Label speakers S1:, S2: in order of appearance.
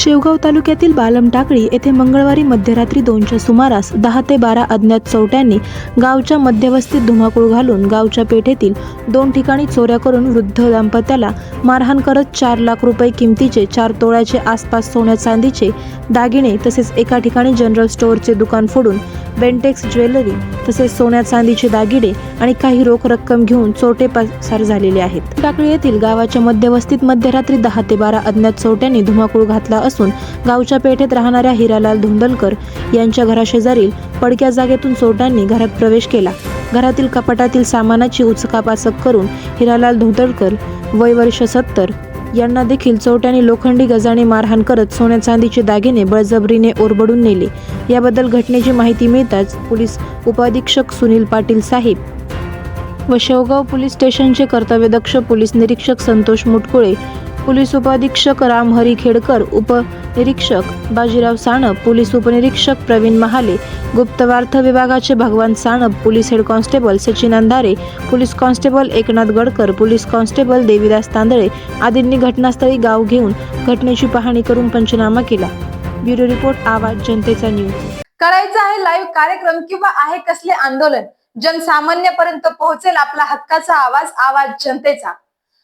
S1: शेवगाव तालुक्यातील बालम टाकळी येथे मंगळवारी मध्यरात्री दोनच्या सुमारास दहा ते बारा अज्ञात चौट्यांनी गावच्या मध्यवस्तीत धुमाकूळ घालून गावच्या पेठेतील दोन ठिकाणी चोऱ्या करून वृद्ध दाम्पत्याला मारहाण करत चार लाख रुपये किमतीचे चार तोळ्याचे आसपास सोन्या चांदीचे दागिने तसेच एका ठिकाणी जनरल स्टोअरचे दुकान फोडून बेंटेक्स ज्वेलरी तसेच सोन्या चांदीचे दागिने आणि काही रोख रक्कम घेऊन चोरटे पसार झालेले आहेत. टाकळी येथील गावाच्या मध्यवस्तीत मध्यरात्री दहा ते बारा अज्ञात चोरट्यांनी धुमाकूळ घातला असून गावच्या पेठेत राहणाऱ्या हिरालाल धुंदलकर यांच्या घराशेजारील पडक्या जागेतून चोरट्यांनी घरात प्रवेश केला. घरातील कपाटातील सामानाची उचकापाचक करून हिरालाल धुंदलकर वय वर्ष सत्तर यांना देखील चौट्याने लोखंडी गजाने मारहाण करत सोन्या चांदीचे दागिने बळजबरीने ओरबडून नेले. याबद्दल घटनेची माहिती मिळताच पोलीस उपाधीक्षक सुनील पाटील साहेब व शेवगाव पोलीस स्टेशनचे कर्तव्यदक्ष पोलीस निरीक्षक संतोष मुटकुळे पोलीस उपअधीक्षक राम हरी खेडकर उपनिरीक्षक बाजीराव साणप पोलीस उपनिरीक्षक प्रवीण महाले गुप्तवार्थ विभागाचे Bhagwan Sanap police head constable Sachin Andhare police constable Eknath Gadkar police constable Devidas Tandale आदींनी घटनास्थळी गाव घेऊन घटनेची पाहणी करून पंचनामा केला. ब्युरो रिपोर्ट आवाज जनतेचा न्यूज.
S2: करायचा आहे लाईव्ह कार्यक्रम किंवा आहे कसले आंदोलन? जनसामान्यपर्यंत पोहोचेल आपला हक्काचा आवाज आवाज जनतेचा.